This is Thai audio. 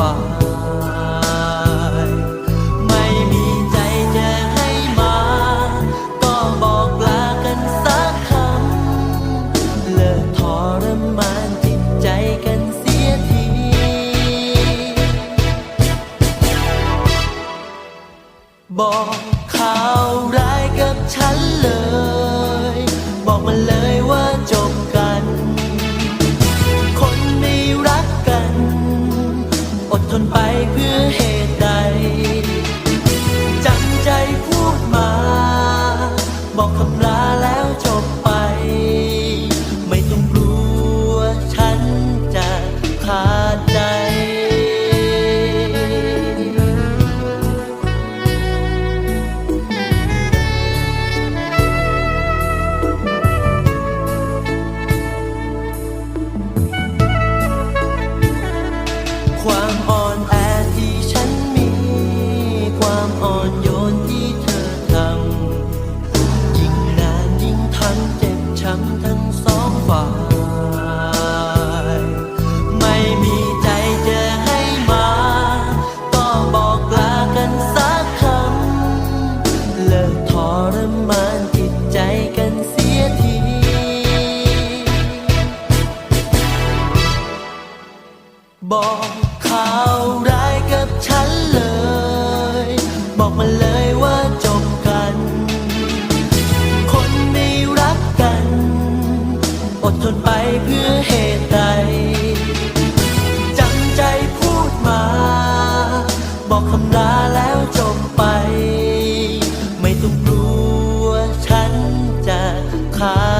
ฝ่ายไม่มีใจจะให้มา ก็บอกลากันสักคำ เลิกทรมานจิตใจกันเสียที บอก นไปเพื่อ บอกข่าวร้ายกับฉันเลย บอกมาเลยว่าจบกัน คนไม่รักกัน อดทนไปเพื่อเหตุใดจำใจพูดมา บอกคำลาแล้วจบไป ไม่ต้องกลัวฉันจะขาด